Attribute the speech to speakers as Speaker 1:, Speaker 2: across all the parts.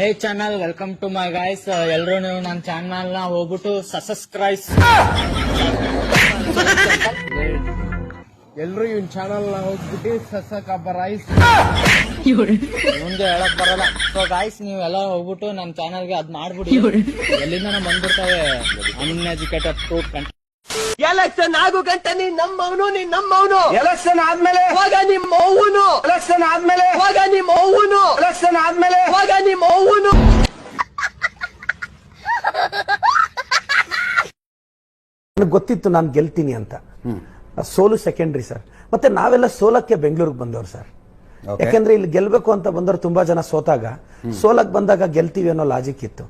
Speaker 1: Hey channel welcome to my guys ಎಲ್ರು ನೀವು ನನ್ನ ಚಾನಲ್ನ ಹೋಗ್ಬಿಟ್ಟು ಸಬ್ಸ್ಕ್ರೈಬ್.
Speaker 2: ಎಲ್ರು ಇವನ್ ಚಾನಲ್ನ ಹೋಗ್ಬಿಟ್ಟು ಸಸಕ್ ರೈಸ್
Speaker 1: ಮುಂದೆ ಹೇಳಕ್ ಬರಲ್ಲ. ಸೊ ಗಾಯ್ಸ್ ಎಲ್ಲ ಹೋಗ್ಬಿಟ್ಟು ನನ್ನ ಚಾನಲ್ಗೆ ಅದ್ ಮಾಡ್ಬಿಡಿ. ಎಲ್ಲಿಂದ ಬಂದ್ಬಿಡ್ತಾವೆ? ಅನ್ಎಜುಕೇಟೆಡ್ ಫ್ರೂಟ್ ಕಂಟ್
Speaker 3: ಎಲೆಕ್ಷನ್ ಆಗು ಗಂಟ ನೀನ್ ನಮ್ಮವನು ನೀನ್ ನಮ್ಮವನು.
Speaker 2: ಎಲೆಕ್ಷನ್ ಆದ್ಮೇಲೆ?
Speaker 3: ಹೋಗ ನಿಮ್ಮ ಅವ್ವನು
Speaker 2: ಎಲೆಕ್ಷನ್ ಆದ್ಮೇಲೆ?
Speaker 3: ಹೋಗ ನಿಮ್ಮ ಅವ್ವನು
Speaker 2: ಎಲೆಕ್ಷನ್ ಆದ್ಮೇಲೆ
Speaker 3: ಹೋಗ ನಿಮ್ಮ ಅವ್ವನು
Speaker 4: ನನಗೆ ಗೊತ್ತಿತ್ತು ನಾನು ಗೆಲ್ತೀನಿ ಅಂತ. ಸೋಲು ಸೆಕೆಂಡ್ರಿ ಸರ್ ಮತ್ತೆ ನಾವೆಲ್ಲ ಸೋಲಕ್ಕೆ ಬೆಂಗಳೂರಿಗೆ ಬಂದವ್ರು ಸರ್ ಯಾಕಂದ್ರೆ ಇಲ್ಲಿ ಗೆಲ್ಬೇಕು ಅಂತ ಬಂದವರು ತುಂಬಾ ಜನ ಸೋತಾಗ. ಸೋಲಕ್ ಬಂದಾಗ ಗೆಲ್ತೀವಿ ಅನ್ನೋ ಲಾಜಿಕ್ ಇತ್ತು.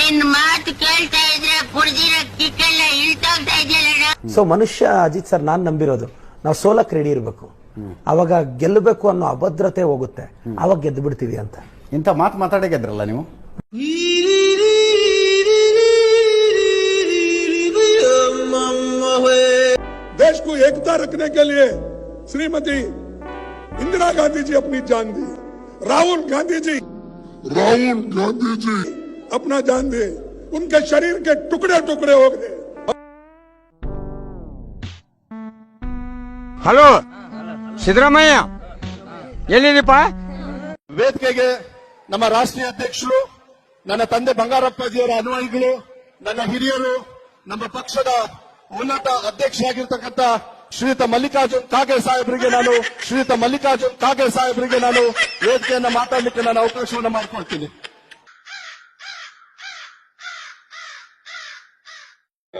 Speaker 5: ನಿನ್ ಮಾತು ಕೇಳ್ತಾ ಇದ್ರೆ ಕುಡ್ದಿರೋ ಕಿಕ್ಕೆಲ್ಲ ಇಳ್ತೋಗ್ತಾ ಇದೆಯಲ್ಲ
Speaker 4: ಸೊ ಮನುಷ್ಯ ಅಜಿತ್ ಸರ್ ನಾನ್ ನಂಬಿರೋದು. ನಾವು ಸೋಲಕ್ ರೆಡಿ ಇರಬೇಕು. ಅವಾಗ ಗೆಲ್ಲಬೇಕು ಅನ್ನೋ ಅಭದ್ರತೆ ಹೋಗುತ್ತೆ ಅವಾಗ ಗೆದ್ದು ಬಿಡ್ತೀವಿ ಅಂತ
Speaker 6: ಇಂಥ ಮಾತು ಮಾತಾಡೇ ಗೆದ್ರಲ್ಲ ನೀವು
Speaker 7: देश को एकता रखने के लिए श्रीमती इंदिरा गांधी जी अपनी जान दी राहुल गांधी जी राहुल गांधी जी अपना जान दे उनके शरीर के टुकड़े टुकड़े हो गए
Speaker 2: ಹಲೋ ಸಿದ್ದರಾಮಯ್ಯ ಎಲ್ಲಿದೀಪ
Speaker 7: ವೇದಿಕೆಗೆ ನಮ್ಮ ರಾಷ್ಟ್ರೀಯ ಅಧ್ಯಕ್ಷರು, ನನ್ನ ತಂದೆ ಬಂಗಾರಪ್ಪಾಜಿಯವರ ಅನುಯಾಯಿಗಳು, ನನ್ನ ಹಿರಿಯರು, ನಮ್ಮ ಪಕ್ಷದ ಉನ್ನತ ಅಧ್ಯಕ್ಷರಾಗಿರ್ತಕ್ಕಂಥ ಶ್ರೀಯುತ ಮಲ್ಲಿಕಾರ್ಜುನ್ ಖಾಗೆ ಸಾಹೇಬರಿಗೆ ನಾನು, ಶ್ರೀಯುತ ಮಲ್ಲಿಕಾರ್ಜುನ್ ಖಾಗೆ ಸಾಹೇಬರಿಗೆ ನಾನು ವೇದಿಕೆಯನ್ನ ಮಾತಾಡಲಿಕ್ಕೆ ನಾನು ಅವಕಾಶವನ್ನು ಮಾಡಿಕೊಳ್ತೀನಿ.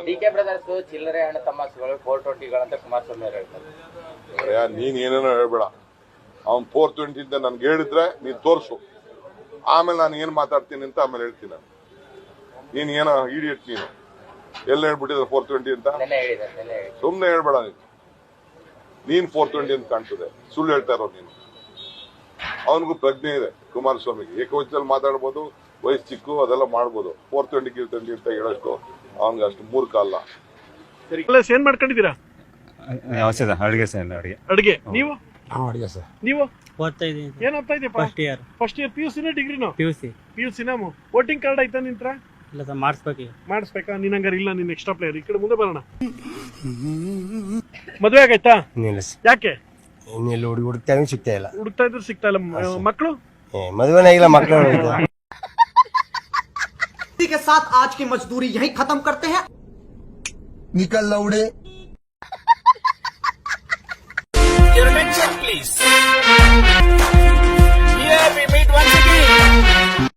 Speaker 8: ಡಿ ಕೆ ಬ್ರದರ್ಸ್ ಚಿಲ್ಲರೆ ಹಣ ತಮಾಷೆಗಳು ಫೋರ್ ಅಂತ ಕುಮಾರಸ್ವಾಮಿ ಅವರು ಹೇಳ್ತಾರೆ.
Speaker 9: ಅಯ್ಯ ನೀನ್ ಏನೇನೋ ಹೇಳ್ಬೇಡ. ಅವ್ನ್ ಫೋರ್ ಟ್ವೆಂಟಿ ಅಂತ ನನ್ಗೆ ಹೇಳಿದ್ರೆ ನೀನ್ ತೋರ್ಸು. ಆಮೇಲೆ ನಾನು ಏನ್ ಮಾತಾಡ್ತೀನಿ ಅಂತ ಆಮೇಲೆ ಹೇಳ್ತೀನಿ ನಾನು. ನೀನ್ ಏನೋ ಇಡಿಯಟ್ ನೀನು. ಎಲ್ಲ ಹೇಳ್ಬಿಟ್ಟಿದ್ರೆ ಫೋರ್ ಟ್ವೆಂಟಿ ಅಂತ?
Speaker 8: ನೆನ್ನೆ ಹೇಳಿದ್ದಾರೆ ನೆನ್ನೆ ಹೇಳಿ
Speaker 9: ಸುಮ್ನೆ ಹೇಳ್ಬೇಡ ನೀನು. ನೀನ್ ಫೋರ್ ಟ್ವೆಂಟಿ ಅಂತ ಕಾಣ್ತದೆ. ಸುಳ್ಳು ಹೇಳ್ತಾ ಇರೋ ನೀನು. ಅವನಿಗೂ ಪ್ರಜ್ಞೆ ಇದೆ ಕುಮಾರಸ್ವಾಮಿಗೆ. ಏಕವಚನಲ್ಲಿ ಮಾತಾಡ್ಬೋದು ವಯಸ್ಸು ಚಿಕ್ಕು ಅದೆಲ್ಲ ಮಾಡ್ಬೋದು. ಫೋರ್ ಟ್ವೆಂಟಿ ಕಿಲ್ ಟ್ವೆಂಟಿ ಅಂತ ಹೇಳೋಷ್ಟು ಅವನಿಗೆ ಅಷ್ಟು ಮೂರ್ಖ ಅಲ್ಲ.
Speaker 7: ಏನ್ ಮಾಡ್ಕೊಂಡಿದ್ದೀರಾ?
Speaker 6: ಔಷಧ ಅಡುಗೆ ಸರ್ ಅಡುಗೆ.
Speaker 7: ಅಡಿಗೆ. ನೀವು? ನೀವು?
Speaker 1: ಓದ್ತಾ ಇದ್ದೀನಿ
Speaker 7: ಏನ್ ಓದ್ತಾ ಇದೀಯಪ್ಪ?
Speaker 1: First year
Speaker 7: first year P U ಸಿನ ಡಿಗ್ರಿನೋ
Speaker 1: P U C
Speaker 7: P U ಸಿನ ವೋಟಿಂಗ್ ಕಾರ್ಡ್ ಆಯ್ತಾ ನಿಂತ್ರ
Speaker 1: ಇಲ್ಲ ಸರ್ ಮಾಡಿಸ್ಬೇಕು
Speaker 7: ಮಾಡಿಸ್ಬೇಕಾ? ನೀನ್ ಹಂಗಾರೆ ಇಲ್ಲ ನೀನ್ ಎಕ್ಸ್ಟ್ರಾ ಪ್ಲೇಯರ್ ಈ ಕಡೆ ಮುಂದೆ ಬರೋಣ. ಮದುವೆ ಆಗೈತಾ ಯಾಕೆ?
Speaker 2: ಇನ್ನೆಲ್ಲ ಹುಡುಗಿ ಹುಡುಕ್ತಾನೆ ಸಿಗ್ತಾ ಇಲ್ಲ.
Speaker 7: ಹುಡುಕ್ತಾ ಇದ್ರು ಸಿಗ್ತಾ ಇಲ್ಲ. ಮಕ್ಕಳು?
Speaker 2: ಮದುವೆನೇ ಆಗಿಲ್ಲ ಮಕ್ಕಳು
Speaker 3: के साथ आज की मजदूरी यही खत्म करते हैं। निकल लौड़े।